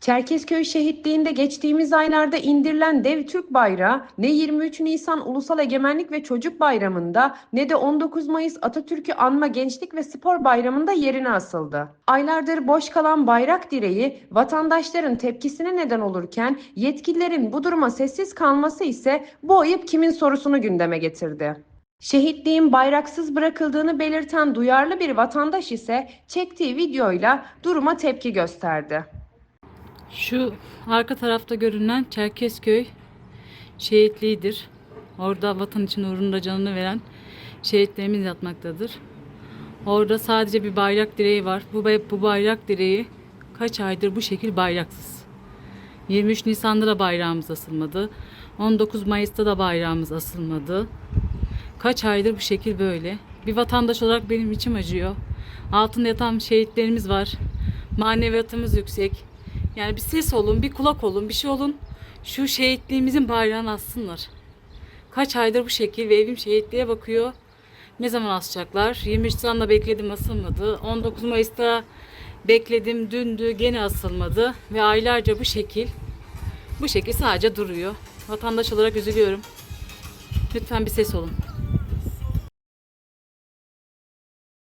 Çerkezköy şehitliğinde geçtiğimiz aylarda indirilen dev Türk bayrağı ne 23 Nisan Ulusal Egemenlik ve Çocuk Bayramı'nda ne de 19 Mayıs Atatürk'ü anma Gençlik ve Spor Bayramı'nda yerine asıldı. Aylardır boş kalan bayrak direği vatandaşların tepkisine neden olurken yetkililerin bu duruma sessiz kalması ise bu ayıp kimin sorusunu gündeme getirdi. Şehitliğin bayraksız bırakıldığını belirten duyarlı bir vatandaş ise çektiği videoyla duruma tepki gösterdi. Şu arka tarafta görünen Çerkezköy şehitliğidir. Orada vatan için uğrunda canını veren şehitlerimiz yatmaktadır. Orada sadece bir bayrak direği var. Bu, bu bayrak direği kaç aydır bu şekil bayraksız. 23 Nisan'da da bayrağımız asılmadı. 19 Mayıs'ta da bayrağımız asılmadı. Kaç aydır bu şekil böyle. Bir vatandaş olarak benim içim acıyor. Altında yatan şehitlerimiz var. Maneviyatımız yüksek. Yani bir ses olun, bir kulak olun, bir şey olun. Şu şehitliğimizin bayrağını assınlar. Kaç aydır bu şekil ve evim şehitliğe bakıyor. Ne zaman asacaklar? 23 Nisan'da bekledim asılmadı. 19 Mayıs'ta bekledim dündü gene asılmadı. Ve aylarca bu şekil bu şekil sadece duruyor. Vatandaş olarak üzülüyorum. Lütfen bir ses olun.